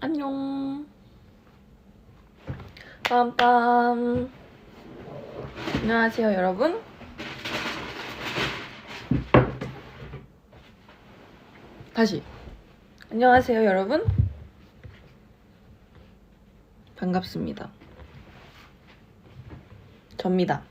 안녕. 빰빰. 안녕하세요, 여러분. 다시. 안녕하세요, 여러분. 반갑습니다. 접니다.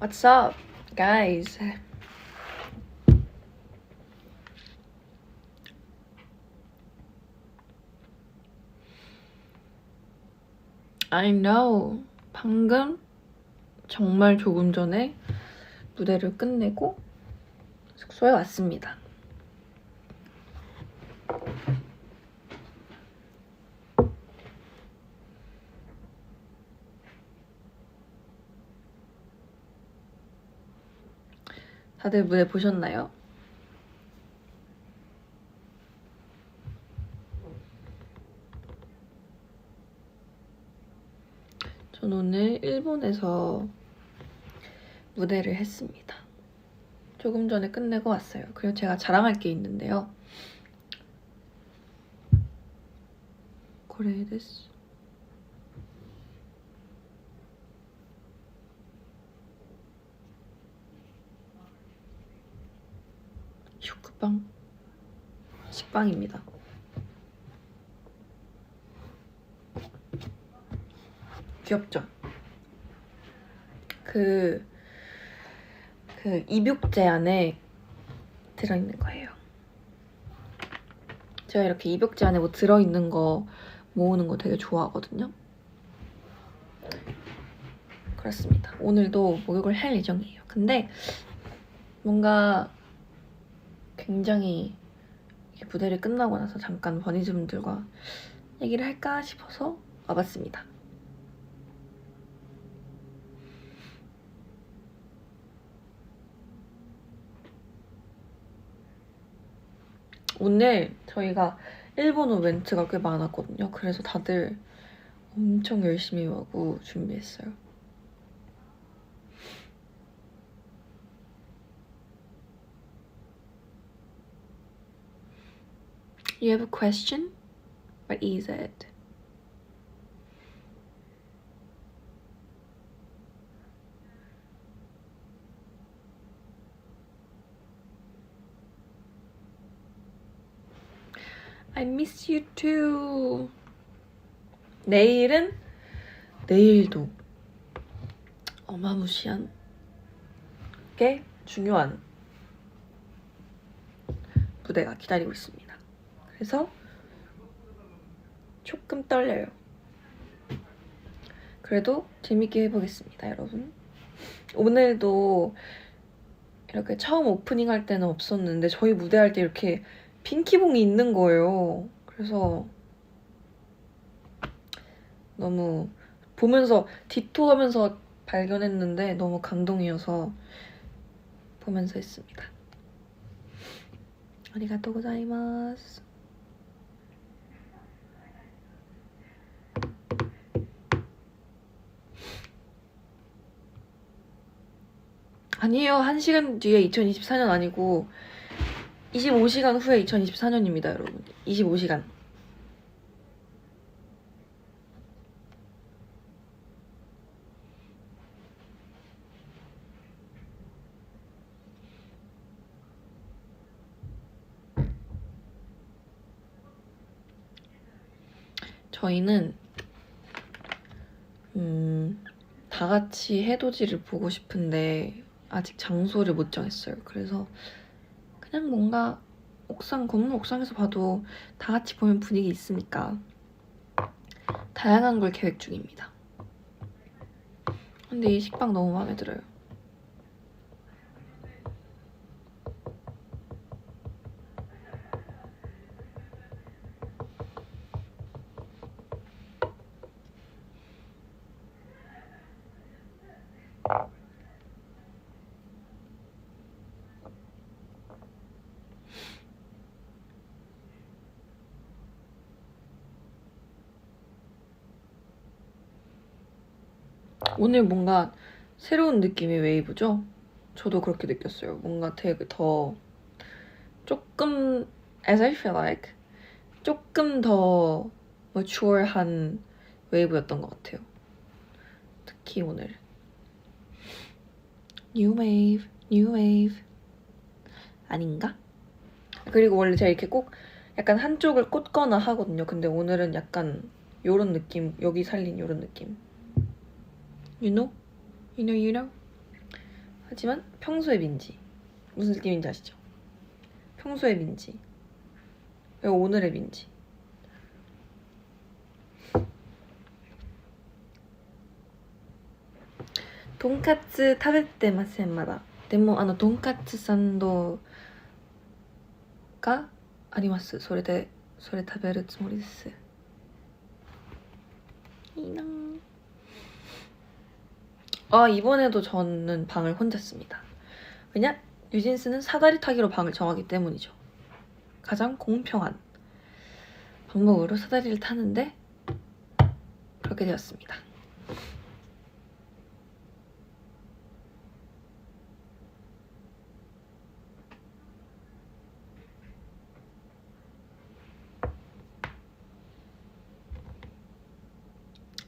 What's up, guys? I know. 방금 정말 조금 전에 무대를 끝내고 숙소에 왔습니다. 다들 무대 보셨나요? 전 오늘 일본에서 무대를 했습니다. 조금 전에 끝내고 왔어요. 그리고 제가 자랑할 게 있는데요. 고래 데스. 식빵 식빵입니다. 귀엽죠? 그, 그 입욕제 안에 들어있는 거예요. 제가 이렇게 입욕제 안에 뭐 들어있는 거 모으는 거 되게 좋아하거든요. 그렇습니다. 오늘도 목욕을 할 예정이에요. 근데 뭔가 굉장히 무대를 끝나고 나서 잠깐 버니즈분들과 얘기를 할까 싶어서 와봤습니다. 오늘 저희가 일본어 멘트가 꽤 많았거든요. 그래서 다들 엄청 열심히 하고 준비했어요. You have a question? What is it? I miss you too. 내일은 내일도 어마무시한 게 중요한 무대가 기다리고 있습니다. 그래서 조금 떨려요. 그래도 재밌게 해보겠습니다, 여러분. 오늘도 이렇게 처음 오프닝 할 때는 없었는데 저희 무대 할 때 이렇게 핑키봉이 있는 거예요. 그래서 너무 보면서 디토하면서 발견했는데 너무 감동이어서 보면서 했습니다. 아리가또 고자이마스. 아니에요. 1시간 뒤에 2024년 아니고 25시간 후에 2024년입니다, 여러분. 25시간. 저희는 음, 다 같이 해돋이를 보고 싶은데 아직 장소를 못 정했어요. 그래서 그냥 뭔가 옥상 건물 옥상에서 봐도 다 같이 보면 분위기 있으니까 다양한 걸 계획 중입니다. 근데 이 식빵 너무 마음에 들어요. 오늘 뭔가 새로운 느낌의 웨이브죠? 저도 그렇게 느꼈어요. 뭔가 되게 더 조금 as I feel like 조금 더 mature한 웨이브였던 것 같아요. 특히 오늘 new wave, new wave 아닌가? 그리고 원래 제가 이렇게 꼭 약간 한쪽을 꽂거나 하거든요. 근데 오늘은 약간 요런 느낌, 여기 살린 요런 느낌. You know? You know, you know? 하지만 평소의 민지. 무슨 느낌인지 아시죠? 평소의 민지. 그리고 오늘의 민지. 돈까스 食べてませんまだでもあの돈까스サンドがありますそれでそれ食べるつもりですいいな 아 이번에도 저는 방을 혼자 씁니다. 왜냐? 뉴진스는 사다리 타기로 방을 정하기 때문이죠. 가장 공평한 방법으로 사다리를 타는데 그렇게 되었습니다.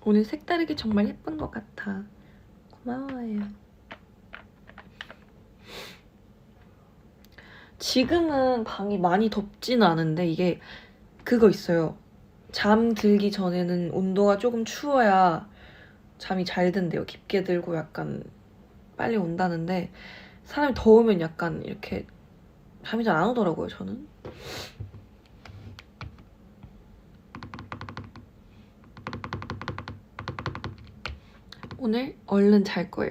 오늘 색다르게 정말 예쁜 것 같아. 고마워요. 지금은 방이 많이 덥지는 않은데 이게 그거 있어요. 잠 들기 전에는 온도가 조금 추워야 잠이 잘 든대요. 깊게 들고 약간 빨리 온다는데 사람이 더우면 약간 이렇게 잠이 잘 안 오더라고요, 저는. 오늘 얼른 잘 거예요.